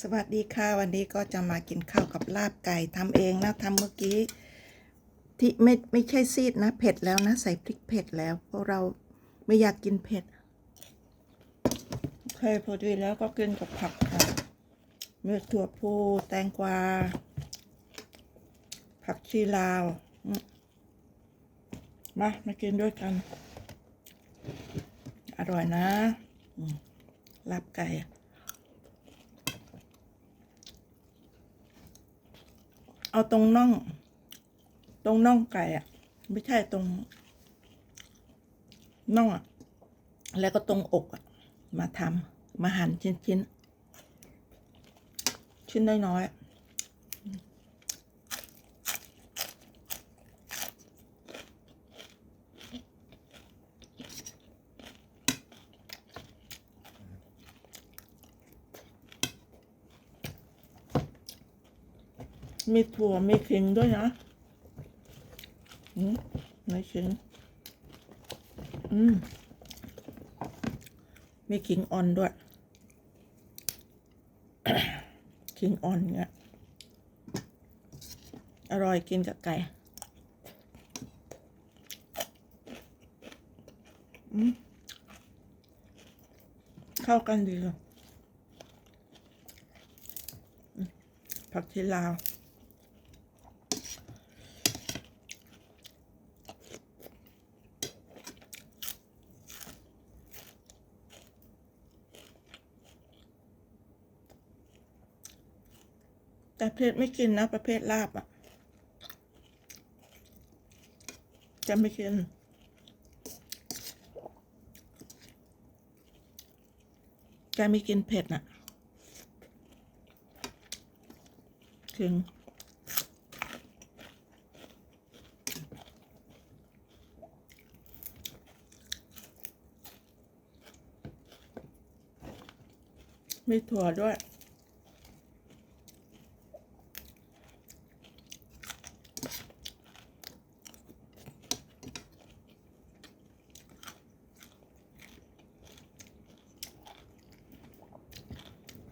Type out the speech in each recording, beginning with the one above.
สวัสดีค่ะ วันนี้ก็จะมากินข้าวกับลาบไก่ทำเองนะทำเมื่อกี้ ที่ไม่ไม่ใช่ซีดนะ เผ็ดแล้วนะ ใส่พริกเผ็ดแล้วเพราะเราไม่อยากกินเผ็ดโอเคพอดีแล้วก็กินกับผักค่ะมีถั่วพูแตงกวา ผักชีลาว มามากินด้วยกัน อร่อยนะลาบไก่ เอาตรงน่อง ตรงน่องไก่อะไม่ใช่ตรงน่องอะแล้วก็ตรงอกอะมาทำมาหั่นชิ้นชิ้นๆชิ้นน้อยๆ มีถั่วมีขิงด้วยนะอืมไม่ขิงอืมมีขิงอ่อนด้วยขิงอ่อนเนี่ยอร่อยกินกับไก่เข้ากันดีเลยผักชีลาว แต่เพศไม่กินนะ ประเภทลาบอะ จะไม่กินแกไม่กินเผ็ดน่ะ ถึงมีถั่วด้วย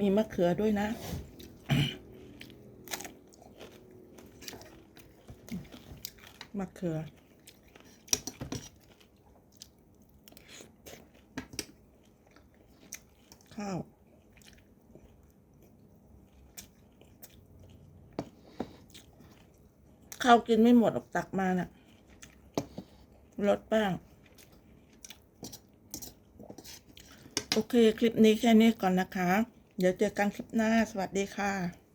มีมะเขือด้วยนะ มะเขือ ข้าวข้าวกินไม่หมดออกตักมาน่ะลดบ้าง โอเค คลิปนี้แค่นี้ก่อนนะคะ เดี๋ยวเจอกันคลิปหน้า สวัสดีค่ะ